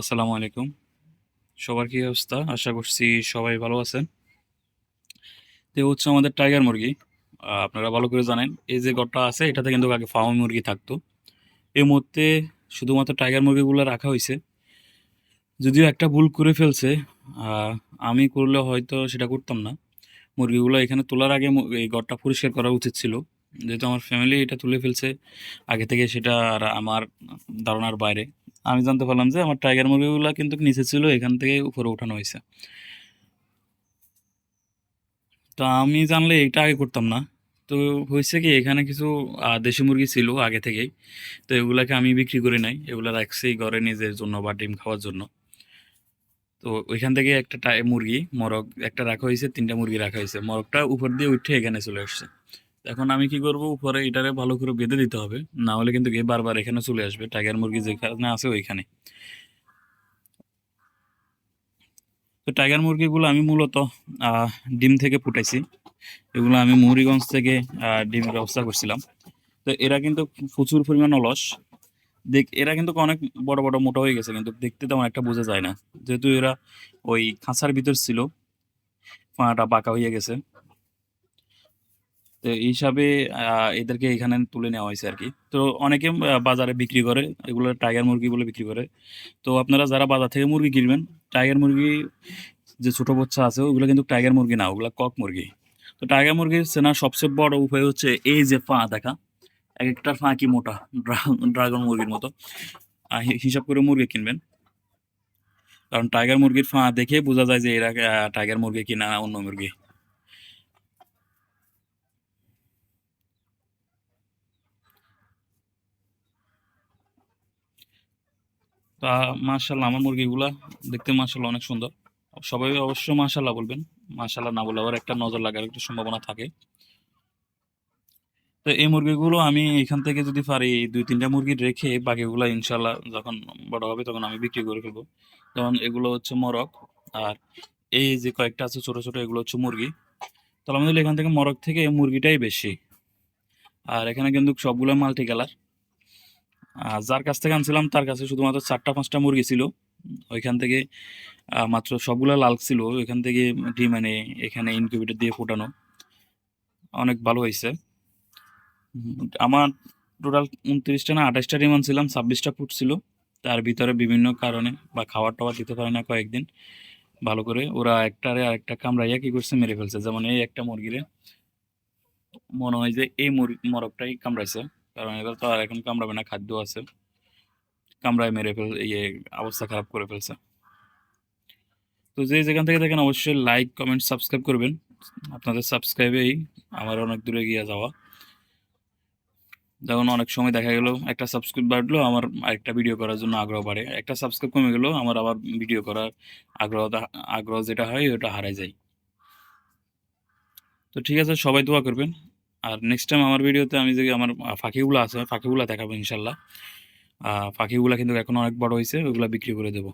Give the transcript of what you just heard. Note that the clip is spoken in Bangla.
আসসালামু আলাইকুম। সবার কি অবস্থা? আশা করছি সবাই ভালো আছেন। তো হচ্ছে আমাদের টাইগার মুরগি। আপনারা ভালো করে জানেন, এই যে ঘরটা আছে, এটাতে কিন্তু আগে ফার্ম মুরগি থাকতো। এই মুহূর্তে শুধুমাত্র টাইগার মুরগিগুলো রাখা হয়েছে। যদিও একটা ভুল করে ফেলছে আমি করলে হয়তো সেটা করতাম না। মুরগিগুলো এখানে তোলার আগে এই ঘরটা পরিষ্কার করা উচিত ছিল। যেহেতু আমার ফ্যামিলি এটা তুলে ফেলছে, আগে থেকে সেটা আর আমার ধারণার বাইরে। আমি জানতে পারলাম যে আমার টাইগার মুরগিগুলো কিন্তু নিচে ছিল, এখান থেকে উপরে উঠানো হয়েছে। তো আমি জানলে এটা আগে করতাম না। তো হয়েছে কি, এখানে কিছু দেশি মুরগি ছিল আগে থেকেই। তো এগুলাকে আমি বিক্রি করে নাই, এগুলা রাখছি ঘরে নিজের জন্য বা ডিম খাওয়ার জন্য। তো ওইখান থেকে একটা মুরগি, মরগ, একটা রাখা হয়েছে, তিনটা মুরগি রাখা হয়েছে। মরগটা উপর দিয়ে উঠে এখানে চলে আসছে। এখন আমি কি করব? উপরে এটারে ভালো করে বেঁধে দিতে হবে। না হলে কিন্তু বারবার এখানে চলে আসবে। টাইগার মুরগি যেখানে আছে ওইখানে। তো টাইগার মুরগিগুলো আমি মূলত ডিম থেকে ফুটাইছি। এগুলো আমি মুড়িগঞ্জ থেকে ডিমের ব্যবস্থা করছিলাম। তো এরা কিন্তু প্রচুর পরিমাণ অলস। দেখ, এরা কিন্তু অনেক বড় বড়, মোটা হয়ে গেছে, কিন্তু দেখতে তেমন একটা বোঝা যায় না। যেহেতু এরা ওই খাঁচার ভিতর ছিল পাটা বাঁকা হয়ে গেছে। তো এই হিসাবে এদেরকে এখানে তুলে নেওয়া হয়েছে আর কি তো অনেকে বাজারে বিক্রি করে, এগুলো টাইগার মুরগি বলে বিক্রি করে। তো আপনারা যারা বাজার থেকে মুরগি কিনবেন, টাইগার মুরগি যে ছোট বাচ্চা আছে, ওগুলো কিন্তু টাইগার মুরগি না, ওগুলো কক মুরগি। তো টাইগার মুরগি চেনার সবচেয়ে বড় উপায় হচ্ছে, এই যে ফা দেখা এক একটা ফা কি মোটা ড্রাগন মুরগির মতো। হিসাব করে মুরগি কিনবেন। কারণ টাইগার মুরগির ফা দেখে বোঝা যায় যে এরা টাইগার মুরগি কিনা, অন্য মুরগি। তা মাশাল্লাহ আমার মুরগিগুলা দেখতে মাশাল্লাহ অনেক সুন্দর। সবাই অবশ্য মাশাল্লাহ বলবেন মাশাল্লাহ না বলে আবার একটা নজর লাগার একটা সম্ভাবনা থাকে। তো এই মুরগিগুলো আমি এখান থেকে যদি পারি দুই তিনটা মুরগি রেখে বাকিগুলো ইনশাল্লাহ যখন বড় হবে তখন আমি বিক্রি করে ফেলব। যেমন এগুলো হচ্ছে মরক আর এই যে কয়েকটা আছে ছোট ছোট, এগুলো হচ্ছে মুরগি। তাহলে আমাদের এখান থেকে মরক থেকে মুরগিটাই বেশি। আর এখানে কিন্তু সবগুলো মাল্টি কালার যার কাছ থেকে আনছিলাম, তার কাছে শুধুমাত্র চারটা, পাঁচটা মুরগি ছিল। ওইখান থেকে মাত্র সবগুলো লাল ছিল। ওইখান থেকে ডিম এনে এখানে ইনকিউবেটর দিয়ে ফোটানো। অনেক ভালো হয়েছে। আমার টোটাল উনত্রিশটা না আঠাশটা ডিম আনছিলাম, ছাব্বিশটা ফুট ছিল। তার ভিতরে বিভিন্ন কারণে বা খাবার টাবার দিতে পারে না কয়েকদিন। ভালো করে ওরা একটারে আরেকটা কামড়াইয়া কি করছে, মেরে ফেলছে। যেমন এই একটা মুরগিরে মনে হয় যে এই মুরগি মরকটাই কামড়াইছে। কারণ এবার তো আর এখন কামড়াবে না, খাদ্য আছে। কামড়ায় মেরে ফেল ইয়ে অবস্থা খারাপ করে ফেলছে। তো যে যেখান থেকে দেখেন, অবশ্যই লাইক কমেন্ট সাবস্ক্রাইব করবেন। আপনাদের সাবস্ক্রাইবেই আমার অনেক দূরে গিয়ে যাওয়া। যেমন অনেক সময় দেখা গেল, একটা সাবস্ক্রাইব বাড়লো, আমার আরেকটা ভিডিও করার জন্য আগ্রহ বাড়ে। একটা সাবস্ক্রাইব কমে গেল, আমার আবার ভিডিও করার আগ্রহ আগ্রহ যেটা হয়, ওটা হারায় যায়। তো ঠিক আছে, সবাই দোয়া করবেন। আর নেক্সট টাইম আমার ভিডিওতে আমি যদি আমার ফাঁকিগুলো আছে, ফাঁকিগুলো দেখাবো ইনশাল্লাহ। ফাঁকিগুলো কিন্তু এখন অনেক বড় হয়েছে ওইগুলো বিক্রি করে দেবো।